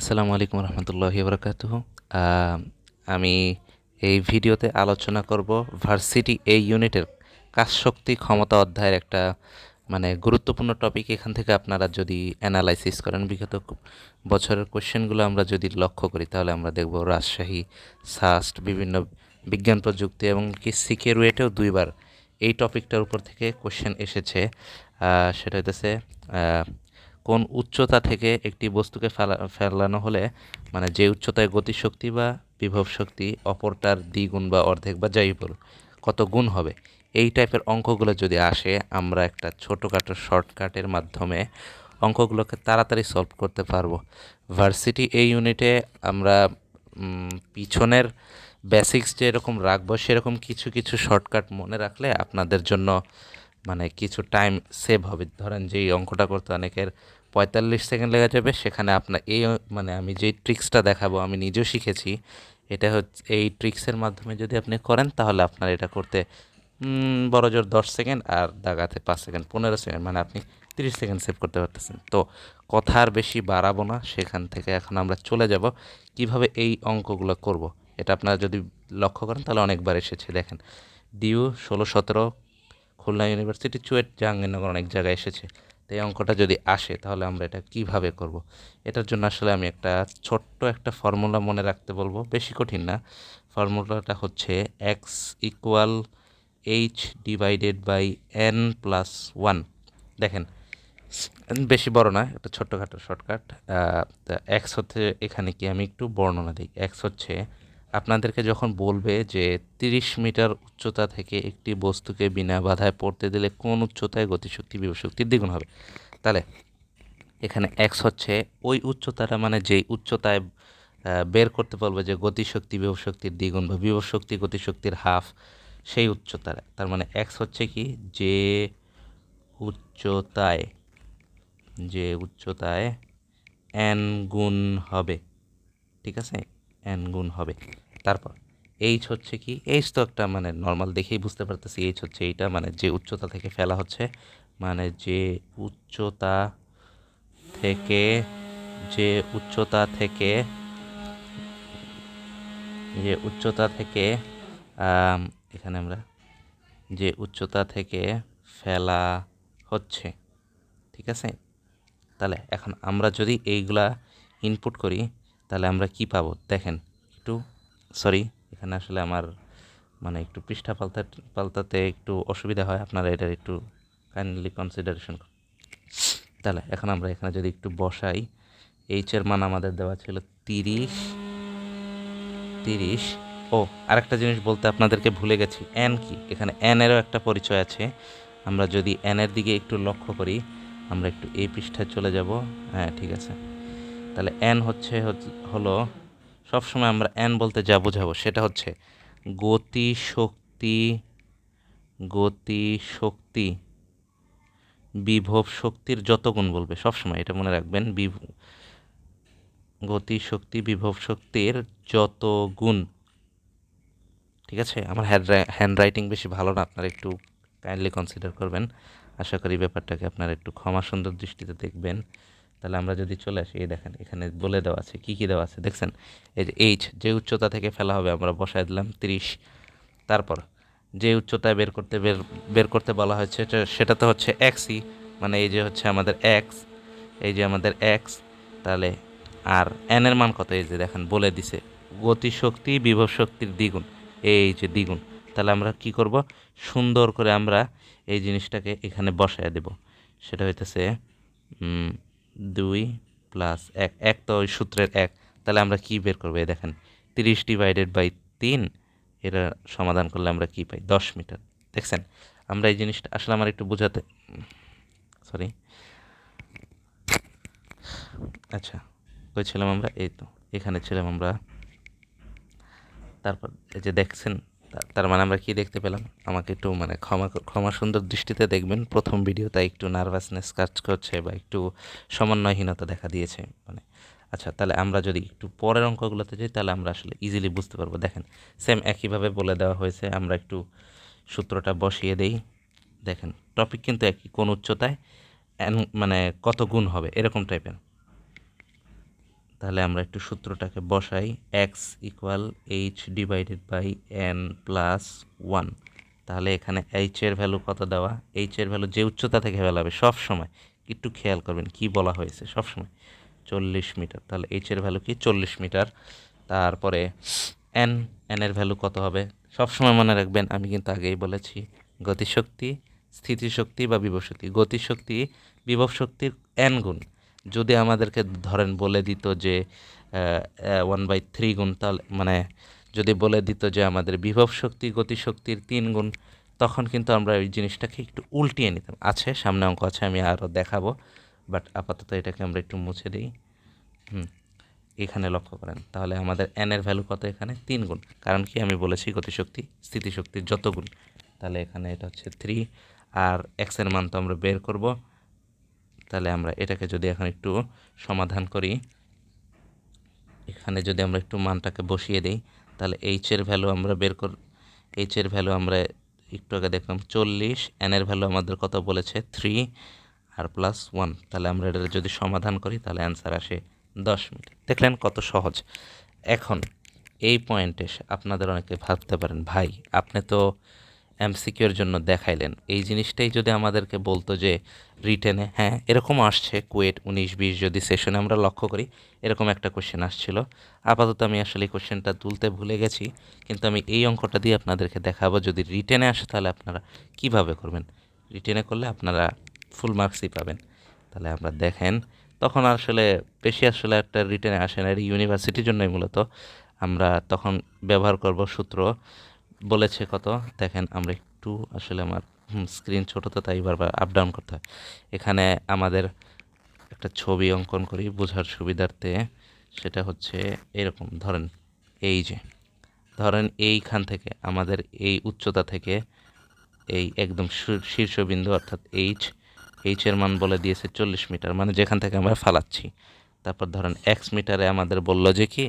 আসসালামু আলাইকুম রহমতুল্লাহি বরকাত আমি এই ভিডিওতে আলোচনা করব ভার্সিটি এই ইউনিটের কাজ শক্তি ক্ষমতা অধ্যায়ের একটা মানে গুরুত্বপূর্ণ টপিক। এখান থেকে আপনারা যদি অ্যানালাইসিস করেন, বিগত বছরের কোশ্চেনগুলো আমরা যদি লক্ষ্য করি, তাহলে আমরা দেখব রাজশাহী, সাস্ট, বিভিন্ন বিজ্ঞান প্রযুক্তি এবং কি সিকে রুয়েটেও দুইবার এই টপিকটার উপর থেকে কোশ্চেন এসেছে। সেটা হইতেছে কোন উচ্চতা থেকে একটি বস্তুকে ফেলা, ফেলানো হলে মানে যে উচ্চতায় গতিশক্তি বা বিভব শক্তি অপরটার দ্বিগুণ বা অর্ধেক বা যাই বল, কত গুণ হবে, এই টাইপের অঙ্কগুলো যদি আসে, আমরা একটা ছোটোখাটো শর্টকাটের মাধ্যমে অঙ্কগুলোকে তাড়াতাড়ি সলভ করতে পারব। ভার্সিটি এই ইউনিটে আমরা পিছনের বেসিক্স যেরকম রাখব, সেরকম কিছু কিছু শর্টকাট মনে রাখলে আপনাদের জন্য মানে কিছু টাইম সেভ হবে। ধরেন যে এই অঙ্কটা করতে অনেকের পঁয়তাল্লিশ সেকেন্ড লেগে যাবে, সেখানে আপনার এই মানে আমি যেই ট্রিক্সটা দেখাবো, আমি নিজেও শিখেছি। এটা হচ্ছে, এই ট্রিক্সের মাধ্যমে যদি আপনি করেন, তাহলে আপনার এটা করতে বড় জোর দশ সেকেন্ড আর দাগাতে পাঁচ সেকেন্ড পনেরো সেকেন্ড মানে আপনি তিরিশ সেকেন্ড সেভ করতে পারতেছেন। তো কথা আর বেশি বাড়াবো না, সেখান থেকে এখন আমরা চলে যাব। কীভাবে এই অঙ্কগুলো করব? এটা আপনারা যদি লক্ষ্য করেন, তাহলে অনেকবার এসেছে। দেখেন ডিউ ষোলো সতেরো খুলনা ইউনিভার্সিটি চুয়েট জাহাঙ্গীরনগর অনেক জায়গায় এসেছে। তো এই অঙ্কটা যদি আসে, তাহলে আমরা এটা কীভাবে করব। এটার জন্য আসলে আমি একটা ছোট্ট একটা ফর্মুলা মনে রাখতে বলব। বেশি কঠিন না। ফর্মুলাটা হচ্ছে X equal H divided by N plus one দেখেন, বেশি বড় না একটা ছোট্টখাটো শর্টকাট এক্স হচ্ছে এখানে কি? আমি একটু বর্ণনা দিই। এক্স হচ্ছে আপনাদেরকে যখন বলবে যে তিরিশ মিটার উচ্চতা থেকে একটি বস্তুকে বিনা বাধায় পড়তে দিলে কোন উচ্চতায় গতিশক্তি বিভবশক্তির দ্বিগুণ হবে? তাহলে এখানে এক্স হচ্ছে ওই উচ্চতাটা মানে যেই উচ্চতায় বের করতে বলবে যে গতিশক্তি বিভবশক্তির দ্বিগুণ বা বিভবশক্তি গতিশক্তির হাফ, সেই উচ্চতার। তার মানে এক্স হচ্ছে কি? যে উচ্চতায় যে উচ্চতায় এন গুণ হবে। ঠিক আছে? এন গুণ হবে। তারপর এইচ হচ্ছে কি? এইচ তো একটা মানে নর্মাল দেখেই বুঝতে পারতেছি এইচ হচ্ছে এইটা মানে যে উচ্চতা থেকে ফেলা হচ্ছে মানে যে উচ্চতা থেকে, যে উচ্চতা থেকে, যে উচ্চতা থেকে এখানে আমরা, যে উচ্চতা থেকে ফেলা হচ্ছে, ঠিক আছে? তাহলে এখন আমরা যদি এইগুলা ইনপুট করি তাহলে আমরা কি পাবো? দেখেন, একটু সরি এখানে আসলে আমার মানে একটু পৃষ্ঠা পাল্টা, পাল্টাতে একটু অসুবিধা হয়, আপনারা এটার একটু কাইন্ডলি কনসিডারেশন তাহলে, এখন আমরা এখানে যদি একটু বসাই এইচের মান আমাদের দেওয়া ছিল তিরিশ তিরিশ, ও, আরেকটা জিনিস বলতে আপনাদেরকে ভুলে গেছি এন কি? এখানে এনেরও একটা পরিচয় আছে, আমরা যদি এনের দিকে একটু লক্ষ্য করি, আমরা একটু এই পৃষ্ঠায় চলে যাব হ্যাঁ ঠিক আছে। তাহলে এন হচ্ছে হলো সবসময় আমরা এন বলতে যা বোঝাবো সেটা হচ্ছে গতি শক্তি গতি শক্তি, বিভব শক্তির যত গুণ বলবে সবসময় এটা মনে রাখবেন গতি শক্তি, বিভব শক্তির যত গুণ। ঠিক আছে? আমার হ্যান্ড হ্যান্ড রাইটিং বেশি ভালো না, আপনারা একটু কাইন্ডলি কনসিডার করবেন। আশা করি ব্যাপারটাকে আপনারা একটু ক্ষমা সুন্দর দৃষ্টিতে দেখবেন। তাহলে আমরা যদি চলে আসি, এই দেখেন, এখানে বলে দেওয়া আছে, কী কী দেওয়া আছে? দেখছেন? এই যে এইচ যে উচ্চতা থেকে ফেলা হবে, আমরা বসায় দিলাম তিরিশ। তারপর, যে উচ্চতায় বের করতে, বের বের করতে বলা হয়েছে সেটা তো হচ্ছে এক্সই মানে এই যে হচ্ছে আমাদের এক্স এই যে আমাদের এক্স তাহলে আর এন এর মান কত? এই যে দেখেন, বলে দিছে, গতিশক্তি বিভব শক্তির দ্বিগুণ। এই যে দ্বিগুণ। তাহলে আমরা কি করব? সুন্দর করে আমরা এই জিনিসটাকে এখানে বসায় দেব। সেটা হইতেছে দুই প্লাস এক এক তো ওই সূত্রের এক। তাহলে আমরা কি বের করব? দেখেন, তিরিশ ডিভাইডেড বাই তিন, এটা সমাধান করলে আমরা কি পাই? দশ মিটার। দেখছেন? আমরা এই জিনিসটা আসলে আমার একটু বোঝাতে সরি আচ্ছা কই ছিলাম আমরা? এই তো, এখানে ছিলাম আমরা। তারপর এই যে দেখছেন তার মানে আমরা কি দেখতে পেলাম? আমাকে একটু মানে ক্ষমা ক্ষমা সুন্দর দৃষ্টিতে দেখবেন। প্রথম ভিডিও তাই একটু নার্ভাসনেস কাজ করছে বা একটু সমন্বয়হীনতা দেখা দিয়েছে মানে। আচ্ছা তাহলে আমরা যদি একটু পরের অঙ্কগুলোতে যাই, তাহলে আমরা আসলে ইজিলি বুঝতে পারব। দেখেন সেম একইভাবে বলে দেওয়া হয়েছে। আমরা একটু সূত্রটা বসিয়ে দেই। দেখেন টপিক কিন্তু একই, কোন উচ্চতায় মানে কত গুণ হবে, এরকম টাইপের তাহলে আমরা একটু সূত্রটাকে বসাই X equal H divided by N plus one তাহলে এখানে এইচ এর ভ্যালু কত দেওয়া? এইচ এর ভ্যালু যে উচ্চতা থেকে বেলাবে সব সময়, একটু খেয়াল করবেন কি বলা হয়েছে, সব সময়। চল্লিশ মিটার, তাহলে এইচ এর ভ্যালু কি? চল্লিশ মিটার। তারপরে এন এন এর ভ্যালু কত হবে? সব সময় মনে রাখবেন, আমি কিন্তু আগেই বলেছি, গতিশক্তি, স্থিতিশক্তি বা বিভব শক্তি। গতিশক্তি, বিভব শক্তির এন গুণ। যদি আমাদেরকে ধরেন বলে দিত যে ওয়ান বাই থ্রি গুণ তাহলে মানে যদি বলে দিত যে আমাদের বিভব শক্তি গতিশক্তির তিন গুণ, তখন কিন্তু আমরা ওই জিনিসটাকে একটু উল্টিয়ে নিতাম। আছে, সামনে অঙ্ক আছে, আমি আরও দেখাবো বাট আপাতত এটাকে আমরা একটু মুছে দিই। হুম, এখানে লক্ষ্য করেন, তাহলে আমাদের এনের ভ্যালু কত এখানে? তিন গুণ। কারণ কি? আমি বলেছি গতিশক্তি স্থিতিশক্তির যত গুণ। তাহলে এখানে এটা হচ্ছে থ্রি আর এক্সের মান তো আমরা বের করব। তাহলে আমরা এটাকে যদি এখন একটু সমাধান করি, এখানে যদি আমরা একটু মানটাকে বসিয়ে দিই, তাহলে এইচ এর ভ্যালু আমরা বের কর এইচ এর ভ্যালু আমরা একটু আগে দেখলাম চল্লিশ এনের ভ্যালু আমাদের কত বলেছে? থ্রি আর প্লাস ওয়ান তাহলে আমরা এটা যদি সমাধান করি, তাহলে অ্যান্সার আসে দশ মিনিট। দেখলেন কত সহজ। এখন এই পয়েন্টে আপনাদের অনেকে ভাবতে পারেন, ভাই, আপনি তো এমসিকিউর জন্য দেখাইলেন। এই জিনিসটাই যদি আমাদেরকে বলতো যে, রিটেনে হ্যাঁ এরকম আসছে, কুয়েট উনিশ বিশ যদি সেশনে আমরা লক্ষ্য করি, এরকম একটা কোশ্চেন আসছিল। আপাতত আমি আসলে এই কোশ্চেনটা তুলতে ভুলে গেছি, কিন্তু আমি এই অঙ্কটা দিয়ে আপনাদেরকে দেখাবো। যদি রিটেনে আসে, তাহলে আপনারা কীভাবে করবেন? রিটেনে করলে আপনারা ফুল মার্কসই পাবেন। তাহলে আমরা দেখেন, তখন আসলে বেশি আসলে একটা রিটেনে আসে না ইউনিভার্সিটির জন্যই মূলত। আমরা তখন ব্যবহার করব সূত্র। বলেছে কত? দেখেন, আমরা একটু আসলে আমার স্ক্রিন ছোটো তো, তাই বারবার আপ ডাউন করতে হয়। এখানে আমাদের একটা ছবি অঙ্কন করি বোঝার সুবিধার্থে। সেটা হচ্ছে এরকম, ধরেন এই যে, ধরেন এইখান থেকে, আমাদের এই উচ্চতা থেকে এই একদম শীর্ষবিন্দু, অর্থাৎ এইচ এইচের মান বলে দিয়েছে চল্লিশ মিটার মানে যেখান থেকে আমরা ফালাচ্ছি। তারপর ধরেন এক্স মিটারে আমাদের বলল যে কি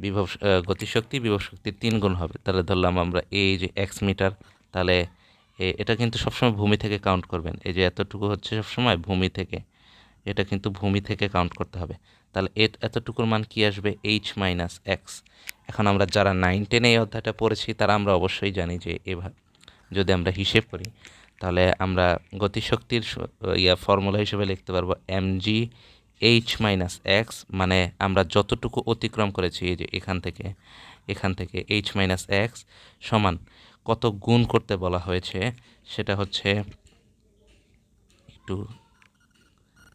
বিভব গতিশক্তি বিভব শক্তির তিন গুণ হবে। তাহলে ধরলাম আমরা এই যে এক্স মিটার তাহলে এটা কিন্তু সবসময় ভূমি থেকে কাউন্ট করবেন। এই যে এতটুকু হচ্ছে সবসময় ভূমি থেকে, এটা কিন্তু ভূমি থেকে কাউন্ট করতে হবে। তাহলে এ- এতটুকুর মান কি আসবে? এইচ মাইনাস এক্স এখন আমরা যারা নাইন টেনে এই অধ্যায়টা পড়েছি, তারা আমরা অবশ্যই জানি যে এভাবে যদি আমরা হিসেব করি, তাহলে আমরা গতিশক্তির ইয়া ফর্মুলা হিসেবে লিখতে পারব M G H minus X মানে আমরা যতটুকু অতিক্রম করেছি এই যে এখান থেকে এখান থেকে এইচ মাইনাস এক্স সমান কত গুণ করতে বলা হয়েছে, সেটা হচ্ছে একটু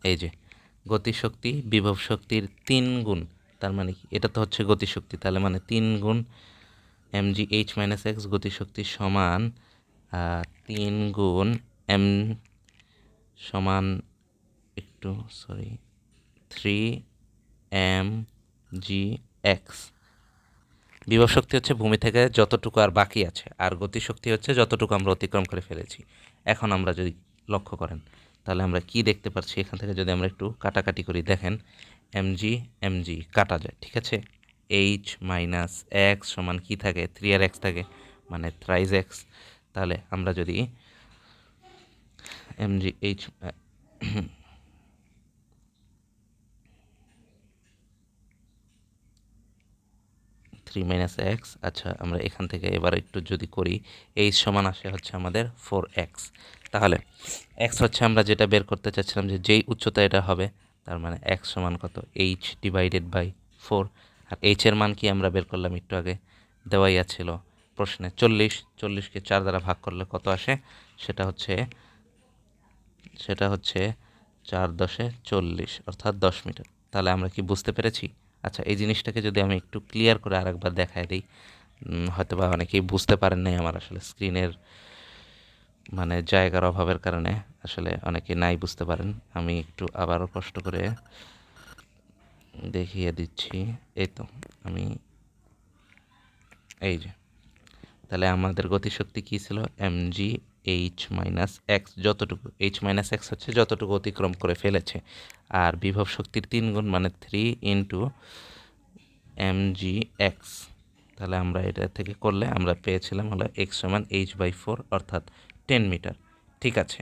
এই যে গতিশক্তি, বিভব শক্তির তিন গুণ, তার মানে কি? এটা তো হচ্ছে গতিশক্তি, তাহলে মানে তিন গুণ M G H minus X গতিশক্তি সমান তিন গুণ এম সমান একটু sorry three M G X বিভব শক্তি হচ্ছে ভূমি থেকে যতটুকু আর বাকি আছে, আর গতিশক্তি হচ্ছে যতটুকু আমরা অতিক্রম করে ফেলেছি। এখন আমরা যদি লক্ষ্য করেন, তাহলে আমরা কি দেখতে পাচ্ছি? এখান থেকে যদি আমরা একটু কাটাকাটি করি, দেখেন এমজি এমজি কাটা যায়, ঠিক আছে? এইচ মাইনাস এক্স সমান কি থাকে? থ্রি আর এক্স থাকে মানে থ্রাইজ এক্স তাহলে আমরা যদি MG H three minus X আচ্ছা আমরা এখান থেকে এবার একটু যদি করি এইচ সমান আসে হচ্ছে আমাদের ফোর এক্স তাহলে এক্স হচ্ছে আমরা যেটা বের করতে চাচ্ছিলাম যে যেই উচ্চতা এটা হবে, তার মানে এক্স সমান কত? এইচ ডিভাইডেড বাই ফোর আর এইচ এর মান কি আমরা বের করলাম একটু আগে? দেওয়াই আছিল প্রশ্নে চল্লিশ। চল্লিশকে চার দ্বারা ভাগ করলে কত আসে? সেটা হচ্ছে সেটা হচ্ছে চার দশে চল্লিশ, অর্থাৎ দশ মিটার। তাহলে আমরা কি বুঝতে পেরেছি? আচ্ছা এই জিনিসটাকে যদি আমি একটু ক্লিয়ার করে আরেকবার দেখায় দিই। হয়তো বা অনেকেই বুঝতে পারেন নাই আমার আসলে স্ক্রিনের মানে জায়গার অভাবের কারণে। আসলে অনেকে নাই বুঝতে পারেন। আমি একটু আবারও কষ্ট করে দেখিয়ে দিচ্ছি। এই তো, আমি এই যে, তাহলে আমাদের গতিশক্তি কী ছিল? M G H minus X যতটুকু এইচ মাইনাস এক্স হচ্ছে যতটুকু অতিক্রম করে ফেলেছে। আর বিভব শক্তির তিন গুণ মানে three into M G X তাহলে আমরা এটা থেকে করলে আমরা পেয়েছিলাম হলো এক্স সমান এইচ বাই ফোর অর্থাৎ টেন মিটার ঠিক আছে?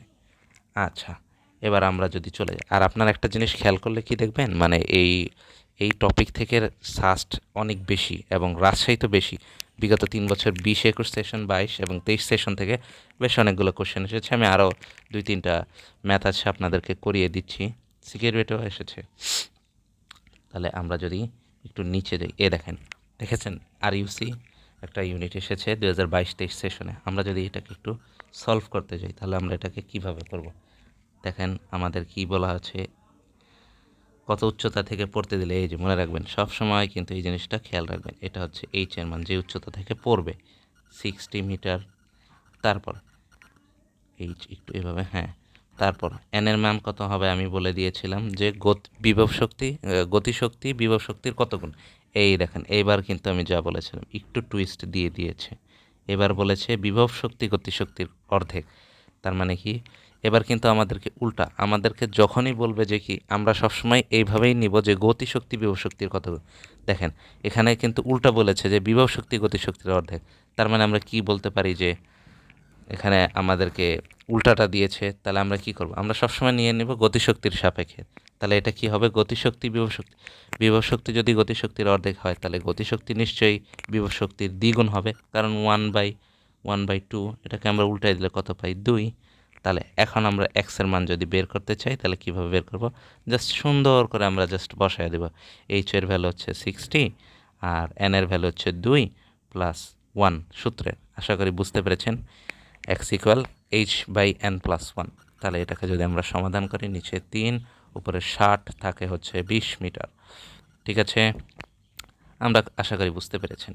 আচ্ছা এবার আমরা যদি চলে যাই। আর আপনার একটা জিনিস খেয়াল করলে কি দেখবেন? মানে এই এই টপিক থেকে সাস্ট অনেক বেশি এবং রাজশাহী তো বেশি। বিগত তিন বছর বিশ একুশ সেশন, বাইশ এবং তেইশ সেশন থেকে বেশ অনেকগুলো কোশ্চেন এসেছে। আমি আরও দুই তিনটা ম্যাথ আছে আপনাদেরকে করিয়ে দিচ্ছি। সিকিউরিটিও এসেছে। তাহলে আমরা যদি একটু নিচে যাই, এ দেখেন, দেখেছেন? আর ইউসি একটা ইউনিট এসেছে দু হাজার বাইশ তেইশ সেশনে। আমরা যদি এটাকে একটু সলভ করতে যাই, তাহলে আমরা এটাকে কীভাবে করব? দেখেন, আমাদের কি বলা আছে? কত উচ্চতা থেকে পড়তে দিলে, এই যে মনে রাখবেন, সব সময় কিন্তু এই জিনিসটা খেয়াল রাখবেন। এটা হচ্ছে এইচ এর মান, যে উচ্চতা থেকে পড়বে সিক্সটি মিটার তারপর এইচ একটু এভাবে হ্যাঁ তারপর এন এর মান কত হবে আমি বলে দিয়েছিলাম যে গত- বিভব শক্তি গতিশক্তি, বিভব শক্তির কত গুণ? এই দেখেন, এইবার কিন্তু আমি যা বলেছিলাম, একটু টুইস্ট দিয়ে দিয়েছে। এবার বলেছে বিভব শক্তি, গতিশক্তির অর্ধেক। তার মানে কি? এবার কিন্তু আমাদেরকে উল্টা, আমাদেরকে যখনই বলবে যে কি, আমরা সবসময় এইভাবেই নিব যে গতিশক্তি, বিভব শক্তির কত দেখেন, এখানে কিন্তু উল্টা বলেছে যে বিভব শক্তি গতিশক্তির অর্ধেক, তার মানে আমরা কি বলতে পারি যে এখানে আমাদেরকে উল্টাটা দিয়েছে, তাহলে আমরা কি করব? আমরা সবসময় নিয়ে নিব গতিশক্তির সাপেক্ষে, তাহলে এটা কি হবে? গতিশক্তি, বিভব শক্তি বিভব শক্তি যদি গতিশক্তির অর্ধেক হয়, তাহলে গতিশক্তি নিশ্চয়ই বিভব শক্তির দ্বিগুণ হবে, কারণ one by one by two এটাকে আমরা উল্টাই দিলে কত পাই? দুই তাহলে এখন আমরা এক্সের মান যদি বের করতে চাই, তাহলে কীভাবে বের করব? জাস্ট সুন্দর করে আমরা জাস্ট বসায় দেব। এইচ এর ভ্যালু হচ্ছে সিক্সটি আর এন এর ভ্যালু হচ্ছে দুই প্লাস ওয়ান সূত্রে। আশা করি বুঝতে পেরেছেন? X equal H by N plus one তাহলে এটাকে যদি আমরা সমাধান করি, নিচে তিন, উপরে ষাট থাকে হচ্ছে বিশ মিটার। ঠিক আছে? আমরা আশা করি বুঝতে পেরেছেন।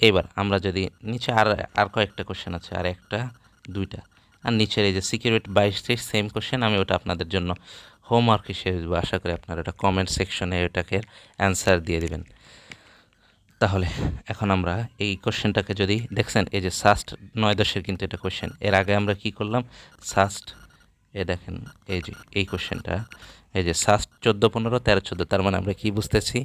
এবার আমরা যদি নিচে আর আর কয়েকটা কোশ্চেন আছে, আর একটা, দুইটা। আর নিচের এই যে সিকিউরিটি বাইশ তেইশ সেম কোশ্চেন আমি ওটা আপনাদের জন্য হোমওয়ার্ক হিসেবে দেবো। আশা করি আপনারা এটা কমেন্ট সেকশনে এটাকে অ্যান্সার দিয়ে দেবেন। তাহলে এখন আমরা এই কোশ্চেনটাকে যদি দেখছেন, এই যে সাস্ট নয় দশের কিন্তু এটা কোশ্চেন এর আগে আমরা কি করলাম? সাস্ট এ দেখেন, এই যে এই কোশ্চেনটা এই যে সাস্ট চোদ্দ পনেরো, তেরো চোদ্দ, তার মানে আমরা কি বুঝতেছি?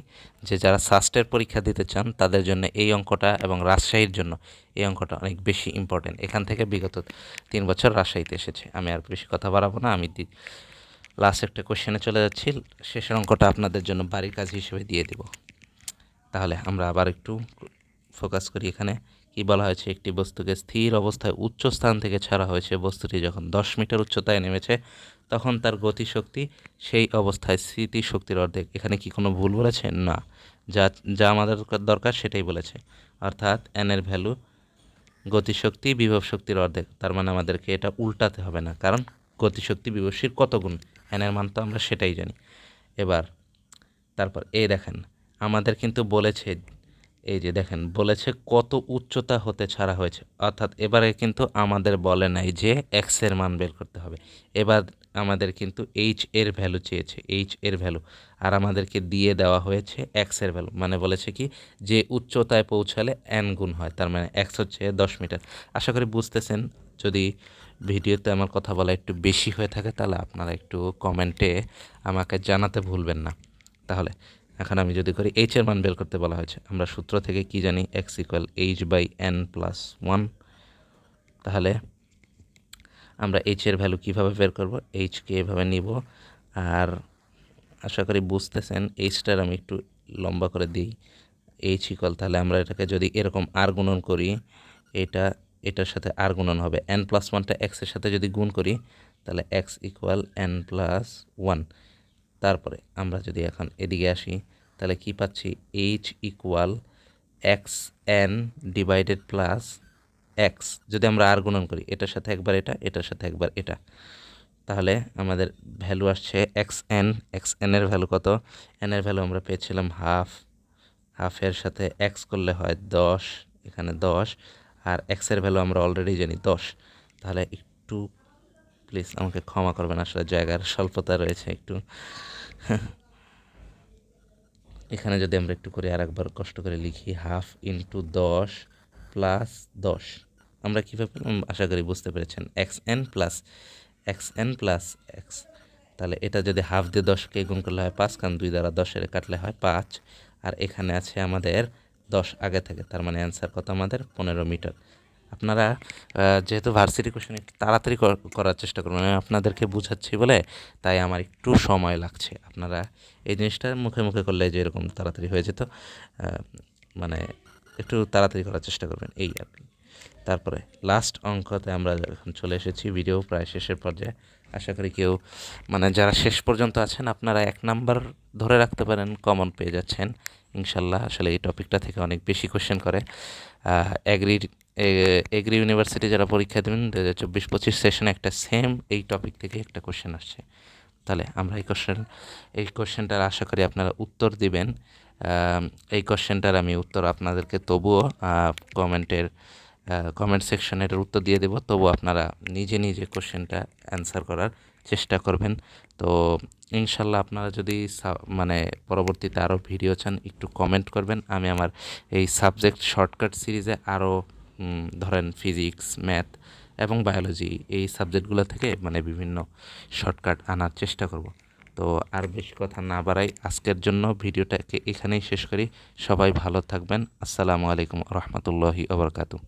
যে যারা সাস্টের পরীক্ষা দিতে চান, তাদের জন্য এই অঙ্কটা এবং রাজশাহীর জন্য এই অঙ্কটা অনেক বেশি ইম্পর্টেন্ট এখান থেকে বিগত তিন বছর রাজশাহীতে এসেছে। আমি আর বেশি কথা বাড়াবো না। আমি লাস্ট একটা কোশ্চেনে চলে যাচ্ছি। শেষের অঙ্কটা আপনাদের জন্য বাড়ির কাজ হিসেবে দিয়ে দিব। তাহলে আমরা আবার একটু ফোকাস করি এখানে। কি বলা হয়েছে, একটি বস্তুকে স্থির অবস্থায় উচ্চ স্থান থেকে ছাড়া হয়েছে। বস্তুটি যখন দশ মিটার উচ্চতায় নেমেছে, তখন তার গতিশক্তি সেই অবস্থায় স্মৃতিশক্তির অর্ধেক। এখানে কি কোনো ভুল বলেছে? না। যা যা আমাদের দরকার সেটাই বলেছে। অর্থাৎ এন এর ভ্যালু গতিশক্তি, বিভব শক্তির অর্ধেক। তার মানে আমাদেরকে এটা উল্টাতে হবে না, কারণ গতিশক্তি বিভবশীর কত গুণ? এনের মান তো আমরা সেটাই জানি। এবার, তারপর, এই দেখেন, আমাদের কিন্তু বলেছে এই যে দেখেন, বলেছে কত উচ্চতা হতে ছাড়া হয়েছে। অর্থাৎ এবারে কিন্তু আমাদের বলে নাই যে এক্সের মান বের করতে হবে। এবার আমাদের কিন্তু এইচ এর ভ্যালু চেয়েছে এইচ এর ভ্যালু আর আমাদেরকে দিয়ে দেওয়া হয়েছে এক্সের ভ্যালু মানে বলেছে কি, যে উচ্চতায় পৌঁছালে এন গুণ হয়, তার মানে এক্স হচ্ছে দশ মিটার। আশা করি বুঝতেছেন। যদি ভিডিওতে আমার কথা বলা একটু বেশি হয়ে থাকে, তাহলে আপনারা একটু কমেন্টে আমাকে জানাতে ভুলবেন না। তাহলে এখন আমি যদি করি এইচ এর মান বের করতে বলা হয়েছে, আমরা সূত্র থেকে কি জানি x equal h by n plus one তাহলে আমরা এইচ এর ভ্যালু কীভাবে বের করব? এইচকে এভাবে নিব, আর আশা করি বুঝতেছেন এইচটার আমি একটু লম্বা করে দিই। এইচ ইকুয়াল তাহলে আমরা এটাকে যদি এরকম আর গুণন করি, এটা, এটার সাথে আর গুণন হবে। এন প্লাস ওয়ানটা এক্সের সাথে যদি গুণ করি, তাহলে x equal n plus one তারপরে আমরা যদি এখন এদিকে আসি, তাহলে কি পাচ্ছি? H equal x n divided plus x যদি আমরা আর গুণন করি, এটার সাথে একবার এটা, এটার সাথে একবার এটা। তাহলে আমাদের ভ্যালু আসছে এক্স এন এক্স এনের ভ্যালু কত? এনের ভ্যালু আমরা পেয়েছিলাম হাফ হাফের সাথে এক্স করলে হয় দশ, এখানে দশ। আর এক্সের ভ্যালু আমরা অলরেডি জানি দশ। তাহলে একটু প্লিজ আমাকে ক্ষমা করবেন, আসলে জায়গার স্বল্পতা রয়েছে একটু। এখানে যদি আমরা একটু করে আরেকবার কষ্ট করে লিখি, হাফ ইন্টু দশ প্লাস দশ। আমরা কীভাবে? আশা করি বুঝতে পেরেছেন, x n plus, x n plus x. তাহলে এটা যদি হাফ দিয়ে দশকে গুণ করলে হয় পাঁচ, কারণ দুই দ্বারা দশের কাটলে হয় পাঁচ। আর এখানে আছে আমাদের দশ আগে থেকে, তার মানে অ্যান্সার কত আমাদের? পনেরো মিটার। আপনারা যেহেতু ভার্সিটি কোশ্চেন একটু তাড়াতাড়ি করার চেষ্টা করবেন আমি আপনাদেরকে বুঝাচ্ছি বলে, তাই আমার একটু সময় লাগছে। আপনারা এই জিনিসটা মুখে মুখে করলে যে এরকম তাড়াতাড়ি হয়ে যেত মানে একটু তাড়াতাড়ি করার চেষ্টা করবেন, এই আর কি। তারপরে লাস্ট অঙ্কতে আমরা এখন চলে এসেছি ভিডিও প্রায় শেষের পর্যায়ে। আশা করি কেউ মানে যারা শেষ পর্যন্ত আছেন, আপনারা এক নাম্বার ধরে রাখতে পারেন কমন পেয়ে যাচ্ছেন। ইনশাল্লাহ আসলে এই টপিকটা থেকে অনেক বেশি কোশ্চেন করে। এগ্রি এগ্রি ইউনিভার্সিটি যারা পরীক্ষা দেবেন দু হাজার চব্বিশ পঁচিশ সেশনে একটা সেম এই টপিক থেকে একটা কোশ্চেন আসছে। তাহলে আমরা এই কোশ্চেন এই কোশ্চেনটার আশা করি আপনারা উত্তর দিবেন। এই কোশ্চেনটার আমি উত্তর আপনাদেরকে তবুও কমেন্টের কমেন্ট সেকশনে এটার উত্তর দিয়ে দেবো। তবুও আপনারা নিজে নিজে কোশ্চেনটা অ্যান্সার করার চেষ্টা করবেন। তো ইনশাল্লাহ আপনারা যদি মানে পরবর্তীতে আরও ভিডিও চান, একটু কমেন্ট করবেন। আমি আমার এই সাবজেক্ট শর্টকাট সিরিজে আরও ধরেন ফিজিক্স ম্যাথ এবং বায়োলজি এই সাবজেক্টগুলো থেকে মানে বিভিন্ন শর্টকাট আনার চেষ্টা করব। তো আর বেশি কথা না বাড়াই আজকের জন্য ভিডিওটাকে এখানেই শেষ করি। সবাই ভালো থাকবেন। আসসালামু আলাইকুম রহমতুল্লাহি আবরকাতু